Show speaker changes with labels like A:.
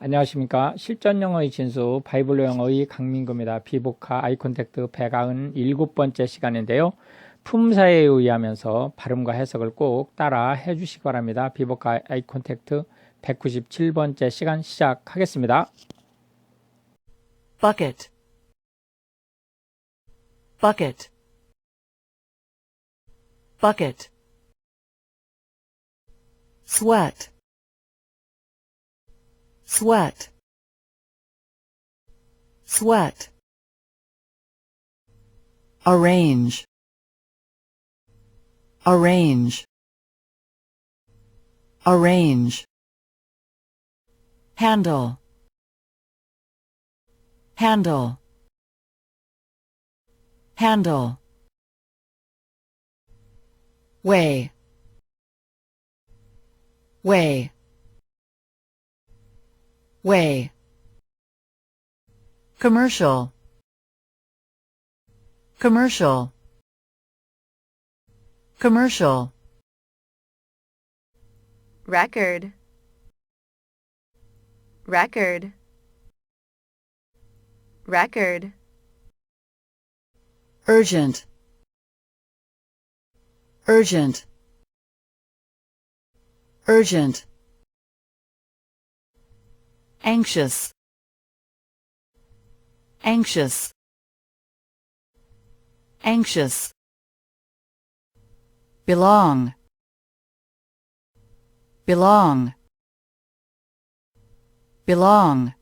A: 안녕하십니까. 실전 영어의 진수 바이블 영어의 강민구입니다. 비복화 아이콘택트 197번째 시간인데요. 품사에 의하면서 발음과 해석을 꼭 따라 해주시기 바랍니다. 비복화 아이콘택트 197번째 시간 시작하겠습니다.
B: bucket bucket bucket sweat sweat. Sweat. Arrange. Arrange. Arrange. Handle. Handle. Handle. Way way way. Commercial. Commercial. Commercial.
C: Record. Record. Record.
B: Urgent. Urgent. Urgent anxious. Anxious. Anxious. Belong. Belong. Belong